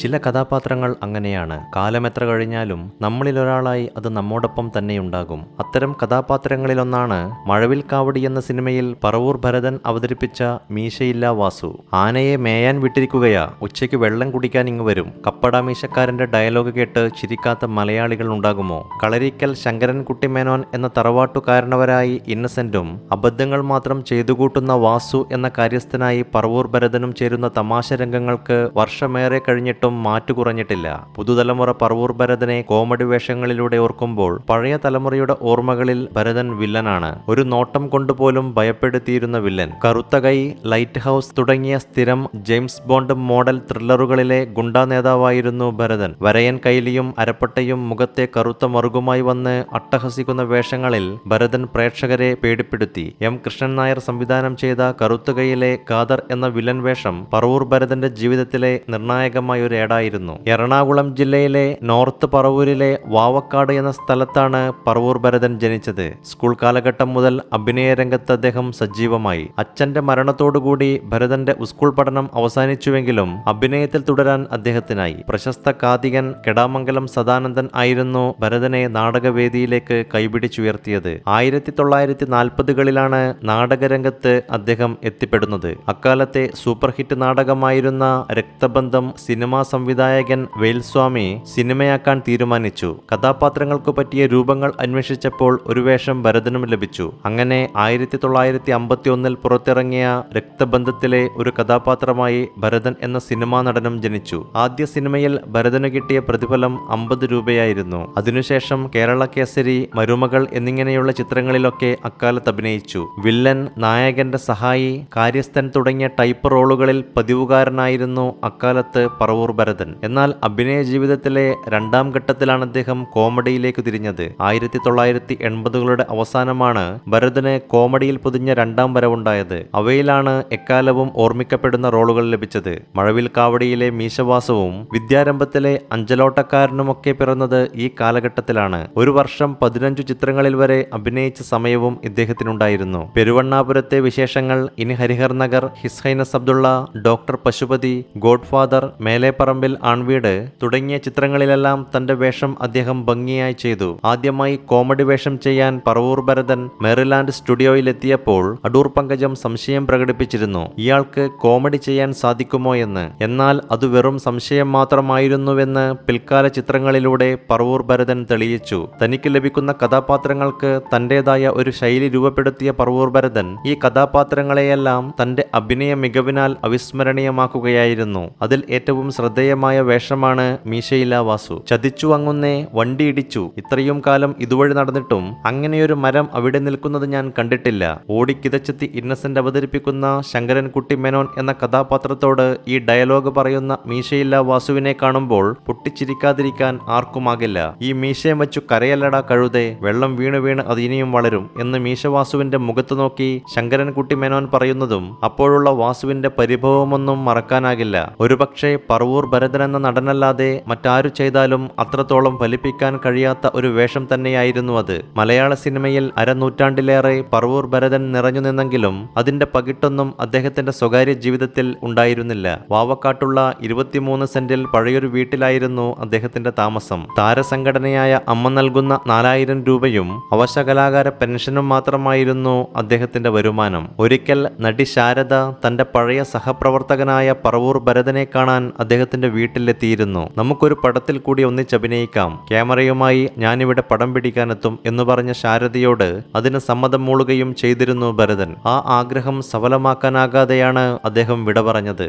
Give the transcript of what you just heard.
ചില കഥാപാത്രങ്ങൾ അങ്ങനെയാണ്. കാലമെത്ര കഴിഞ്ഞാലും നമ്മളിലൊരാളായി അത് നമ്മോടൊപ്പം തന്നെയുണ്ടാകും. അത്തരം കഥാപാത്രങ്ങളിലൊന്നാണ് മഴവിൽ കാവടി എന്ന സിനിമയിൽ പറവൂർ ഭരതൻ അവതരിപ്പിച്ച മീശയില്ല വാസു. ആനയെ മേയാൻ വിട്ടിരിക്കുകയാ. ഉച്ചയ്ക്ക് വെള്ളം കുടിക്കാൻ ഇങ്ങ് വരും. കപ്പട മീശക്കാരന്റെ ഡയലോഗ് കേട്ട് ചിരിക്കാത്ത മലയാളികൾ ഉണ്ടാകുമോ? കളരിക്കൽ ശങ്കരൻ കുട്ടിമേനോൻ എന്ന തറവാട്ടുകാരനവരായി ഇന്നസെന്റും അബദ്ധങ്ങൾ മാത്രം ചെയ്തുകൂട്ടുന്ന വാസു എന്ന കാര്യസ്ഥനായി പറവൂർ ഭരതനും ചേരുന്ന തമാശ രംഗങ്ങൾക്ക് വർഷമേറെ കഴിഞ്ഞിട്ടും മാറ്റു കുറഞ്ഞിട്ടില്ല. പുതുതലമുറ പറവൂർ ഭരതനെ കോമഡി വേഷങ്ങളിലൂടെ ഓർക്കുമ്പോൾ പഴയ തലമുറയുടെ ഓർമ്മകളിൽ ഭരതൻ വില്ലനാണ്. ഒരു നോട്ടം കൊണ്ടുപോലും ഭയപ്പെടുത്തിയിരുന്ന വില്ലൻ. കറുത്ത കൈ ലൈറ്റ് ഹൗസ് തുടങ്ങിയ സ്ഥിരം ജെയിംസ് ബോണ്ട് മോഡൽ ത്രില്ലറുകളിലെ ഗുണ്ടാ നേതാവായിരുന്നു ഭരതൻ. വരയൻ കൈലിയും അരപ്പട്ടയും മുഖത്തെ കറുത്ത മറുകുമായി വന്ന് അട്ടഹസിക്കുന്ന വേഷങ്ങളിൽ ഭരതൻ പ്രേക്ഷകരെ പേടിപ്പെടുത്തി. എം. കൃഷ്ണൻ നായർ സംവിധാനം ചെയ്ത കറുത്തുകയിലെ ഖാദർ എന്ന വില്ലൻ വേഷം പറവൂർ ഭരതന്റെ ജീവിതത്തിലെ നിർണായകമായ ഒരു ഏടായിരുന്നു എറണാകുളം ജില്ലയിലെ നോർത്ത് പറവൂരിലെ വാവക്കാട് എന്ന സ്ഥലത്താണ് പറവൂർ ഭരതൻ ജനിച്ചത്. സ്കൂൾ കാലഘട്ടം മുതൽ അഭിനയ രംഗത്ത് അദ്ദേഹം സജീവമായി. അച്ഛന്റെ മരണത്തോടുകൂടി ഭരതന്റെ സ്കൂൾ പഠനം അവസാനിച്ചുവെങ്കിലും അഭിനയത്തിൽ തുടരാൻ അദ്ദേഹത്തിനായി. പ്രശസ്ത കാതികൻ കെടാമംഗലം സദാനന്ദൻ ആയിരുന്നു ഭരതനെ നാടകവേദിയിലേക്ക് കൈപിടിച്ചുയർത്തിയത്. ആയിരത്തി തൊള്ളായിരത്തി നാൽപ്പതുകളിലാണ് നാടകരംഗത്ത് അദ്ദേഹം എത്തിപ്പെടുന്നത്. അക്കാലത്തെ സൂപ്പർ ഹിറ്റ് നാടകമായിരുന്ന രക്തബന്ധം സിനിമാ സംവിധായകൻ വെയിൽസ്വാമി സിനിമയാക്കാൻ തീരുമാനിച്ചു. കഥാപാത്രങ്ങൾക്ക് പറ്റിയ രൂപങ്ങൾ അന്വേഷിച്ചപ്പോൾ ഒരു വേഷം ഭരതനും ലഭിച്ചു. അങ്ങനെ ആയിരത്തി തൊള്ളായിരത്തി അമ്പത്തി ഒന്നിൽ പുറത്തിറങ്ങിയ രക്തബന്ധത്തിലെ ഒരു കഥാപാത്രമായി ഭരതൻ എന്ന സിനിമാ നടനും ജനിച്ചു. ആദ്യ സിനിമയിൽ ഭരതന് കിട്ടിയ പ്രതിഫലം അമ്പത് രൂപയായിരുന്നു. അതിനുശേഷം കേരള കേസരി മരുമകൾ എന്നിങ്ങനെയുള്ള ചിത്രങ്ങളിലൊക്കെ അക്കാലത്ത് അഭിനയിച്ചു. വില്ലൻ നായകന്റെ സഹായി കാര്യസ്ഥൻ തുടങ്ങിയ ടൈപ്പ് റോളുകളിൽ പതിവുകാരനായിരുന്നു അക്കാലത്ത് പറവൂർ ഭരതൻ എന്നാൽ അഭിനയ ജീവിതത്തിലെ രണ്ടാം ഘട്ടത്തിലാണ് അദ്ദേഹം കോമഡിയിലേക്ക് തിരിഞ്ഞത് ആയിരത്തി തൊള്ളായിരത്തി എൺപതുകളുടെ അവസാനമാണ് ഭരതന് കോമഡിയിൽ പൊതിഞ്ഞ രണ്ടാം വരവുണ്ടായത് അവയിലാണ് എക്കാലവും ഓർമ്മിക്കപ്പെടുന്ന റോളുകൾ ലഭിച്ചത് മഴവിൽ കാവടിയിലെ മീശവാസവും വിദ്യാരംഭത്തിലെ അഞ്ചലോട്ടക്കാരനുമൊക്കെ പിറന്നത് ഈ കാലഘട്ടത്തിലാണ് ഒരു വർഷം പതിനഞ്ചു ചിത്രങ്ങളിൽ വരെ അഭിനയിച്ച സമയവും ഇദ്ദേഹത്തിനുണ്ടായിരുന്നു പെരുവണ്ണാപുരത്തെ വിശേഷങ്ങൾ ഇനി Harihar Nagar his highness Abdullah doctor Pashupathi godfather Meleparambil Aanveedu തുടങ്ങിയ ചിത്രങ്ങളിലെല്ലാം തന്റെ വേഷം അദ്ദേഹം ഭംഗിയായി ചെയ്തു. ആദ്യമായി കോമഡി വേഷം ചെയ്യാൻ പറവൂർ ഭരതൻ മെറിലാൻഡ് സ്റ്റുഡിയോയിലെത്തിയപ്പോൾ അടൂർ പങ്കജം സംശയം പ്രകടിപ്പിച്ചിരുന്നു. ഇയാൾക്ക് കോമഡി ചെയ്യാൻ സാധിക്കുമോ എന്ന്. എന്നാൽ അത് വെറും സംശയം മാത്രമായിരുന്നുവെന്ന് പിൽക്കാല ചിത്രങ്ങളിലൂടെ പറവൂർ ഭരതൻ തെളിയിച്ചു. തനിക്ക് ലഭിക്കുന്ന കഥാപാത്രങ്ങൾക്ക് തന്റേതായ ഒരു ശൈലി രൂപപ്പെടുത്തിയ പറവൂർ ഭരതൻ ഈ കഥാപാത്രങ്ങളെയെല്ലാം തന്റെ അഭിനയ മികവിനാൽ അവിസ്മരണീയമാക്കുകയായിരുന്നു. അതിൽ ഏറ്റവും ശ്രദ്ധേയമായ വേഷമാണ് മീശയില വാസു ചതിച്ചു അങ്ങുന്നേ വണ്ടി ഇടിച്ചു. ഇത്രയും കാലം ഇതുവഴി നടന്നിട്ടും അങ്ങനെയൊരു മരം അവിടെ നിൽക്കുന്നത് ഞാൻ കണ്ടിട്ടില്ല. ഓടിക്കിതച്ചെത്തി ഇന്നസെന്റ് അവതരിപ്പിക്കുന്ന ശങ്കരൻകുട്ടി മേനോൻ എന്ന കഥാപാത്രത്തോട് ഈ ഡയലോഗ് പറയുന്ന മീശയില്ല വാസുവിനെ കാണുമ്പോൾ പൊട്ടിച്ചിരിക്കാതിരിക്കാൻ ആർക്കുമാകില്ല. ഈ മീശയും വെച്ചു കരയല്ലടാ കഴുതേ വെള്ളം വീണു വീണ് അത് ഇനിയും വളരും എന്ന് മീശവാസുവിന്റെ മുഖത്ത് നോക്കി ശങ്കരൻകുട്ടി മേനോൻ പറയുന്നതും അപ്പോഴുള്ള വാസുവിന്റെ പരിഭവമൊന്നും മറക്കാനാകില്ല. ഒരുപക്ഷെ പറവൂർ ഭരതൻ എന്ന നടനല്ലാതെ മറ്റാരു ചെയ്താലും അത്രത്തോളം ഫലിപ്പിക്കാൻ കഴിയാത്ത ഒരു വേഷം തന്നെയായിരുന്നു അത്. മലയാള സിനിമയിൽ അരനൂറ്റാണ്ടിലേറെ പറവൂർ ഭരതൻ നിറഞ്ഞു നിന്നെങ്കിലും അതിന്റെ പകിട്ടൊന്നും അദ്ദേഹത്തിന്റെ സ്വകാര്യ ജീവിതത്തിൽ ഉണ്ടായിരുന്നില്ല. വാവക്കാട്ടുള്ള ഇരുപത്തിമൂന്ന് സെന്റിൽ പഴയൊരു വീട്ടിലായിരുന്നു അദ്ദേഹത്തിന്റെ താമസം. താരസംഘടനയായ അമ്മ നൽകുന്ന നാലായിരം രൂപയും അവശകലാകാര പെൻഷനും മാത്രമായിരുന്നു അദ്ദേഹത്തിന്റെ വരുമാനം. ഒരിക്കൽ നടി ശാരദ തന്റെ പഴയ സഹപ്രവർത്തകനായ പറവൂർ ഭരതനെ കാണാൻ അദ്ദേഹത്തിന്റെ വീട്ടിലെത്തിയിരുന്നു. നമുക്കൊരു പടത്തിൽ കൂടി ഒന്നിച്ചഭിനയിക്കാം ക്യാമറയുമായി ഞാനിവിടെ പടം പിടിക്കാനെത്തും എന്ന് പറഞ്ഞ ശാരദയോട് അതിന് സമ്മതം മൂളുകയും ചെയ്തിരുന്നു ഭരതൻ. ആ ആഗ്രഹം സഫലമാക്കാനാകാതെയാണ് അദ്ദേഹം വിട പറഞ്ഞത്.